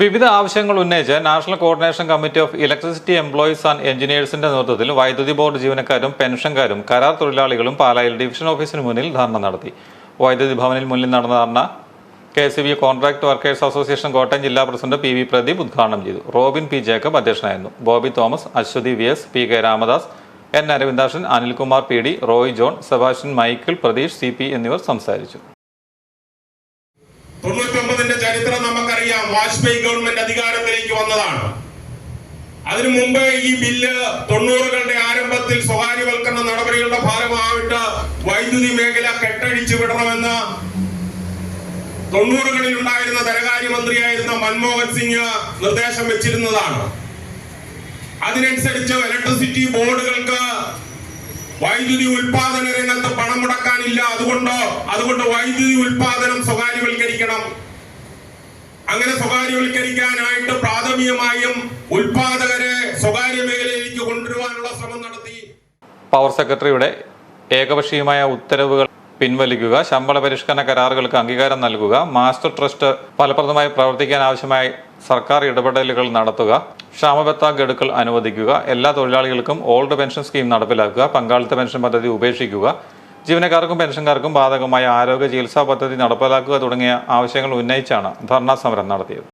വിവിധ ആവശ്യങ്ങൾ ഉന്നയിച്ച് national coordination committee of electricity employees and എഞ്ചിനീയേഴ്സിന്റെ നേതൃത്വത്തിൽ വൈദ്യുതി ബോർഡ് ജീവനക്കാരും പെൻഷൻകാരും കരാർ തൊഴിലാളികളും പാലായിൽ ഡിവിഷൻ ഓഫീസിന് മുന്നിൽ ധർണ നടത്തി. വൈദ്യുതി ഭവനിൽ മുന്നിൽ നടന്ന dharna K C B contract workers association Kottayam ജില്ലാ പ്രസിഡന്റ് പി വി പ്രദീപ് ഉദ്ഘാടനം ചെയ്തു. റോബിൻ പി ജേക്കബ് അധ്യക്ഷനായിരുന്നു. Bobby Thomas Aswathy V S P K Ramadas N Aravindakshan Anilkumar P D Roy John Sebastian Michael Pratheesh C P എന്നിവർ സംസാരിച്ചു. തൊണ്ണൂറ്റൊമ്പതിന്റെ ചരിത്രം നമുക്കറിയാം. Vajpayee government അധികാരത്തിലേക്ക് വന്നതാണ്. അതിനു മുമ്പ് ഈ ബില്ല് തൊണ്ണൂറുകളുടെ ആരംഭത്തിൽ സ്വകാര്യവൽക്കരണ നടപടികളുടെ ഭാഗമായിട്ട് വൈദ്യുതി മേഖല കെട്ടഴിച്ചു വിടണമെന്ന് തൊണ്ണൂറുകളിൽ ഉണ്ടായിരുന്ന ധനകാര്യമന്ത്രിയായിരുന്ന മൻമോഹൻ സിംഗ് നിർദ്ദേശം വെച്ചിരുന്നതാണ്. അതിനനുസരിച്ച് ഇലക്ട്രിസിറ്റി ബോർഡുകൾക്ക് വൈദ്യുതി ഉൽപാദന രംഗത്ത് പണം മുടക്കാനില്ല. അതുകൊണ്ട് അതുകൊണ്ട് വൈദ്യുതി ഉൽപാദനം സ്വകാര്യവൽക്കരിക്കണം അങ്ങനെ സ്വകാര്യവൽക്കരിക്കാനായിട്ട് പ്രാഥമികമായും ഉൽപാദകരെ സ്വകാര്യ മേഖലയിലേക്ക് കൊണ്ടുവരുവാനുള്ള ശ്രമം നടത്തി. പവർ സെക്രട്ടറിയുടെ ഏകപക്ഷീയമായ ഉത്തരവുകൾ പിൻവലിക്കുക ശമ്പള പരിഷ്കരണ കരാറുകൾക്ക് അംഗീകാരം നൽകുക മാസ്റ്റർ ട്രസ്റ്റ് ഫലപ്രദമായി പ്രവർത്തിക്കാൻ ആവശ്യമായ സർക്കാർ ഇടപെടലുകൾ നടത്തുക ക്ഷാമബത്ത ഗഡുക്കൾ അനുവദിക്കുക എല്ലാ തൊഴിലാളികൾക്കും ഓൾഡ് പെൻഷൻ സ്കീം നടപ്പിലാക്കുക പങ്കാളിത്ത പെൻഷൻ പദ്ധതി ഉപേക്ഷിക്കുക ജീവനക്കാർക്കും പെൻഷൻകാർക്കും ബാധകമായ ആരോഗ്യ ചികിത്സാ പദ്ധതി നടപ്പിലാക്കുക തുടങ്ങിയ ആവശ്യങ്ങൾ ഉന്നയിച്ചാണ് ധർണാ സമരം നടത്തിയത്.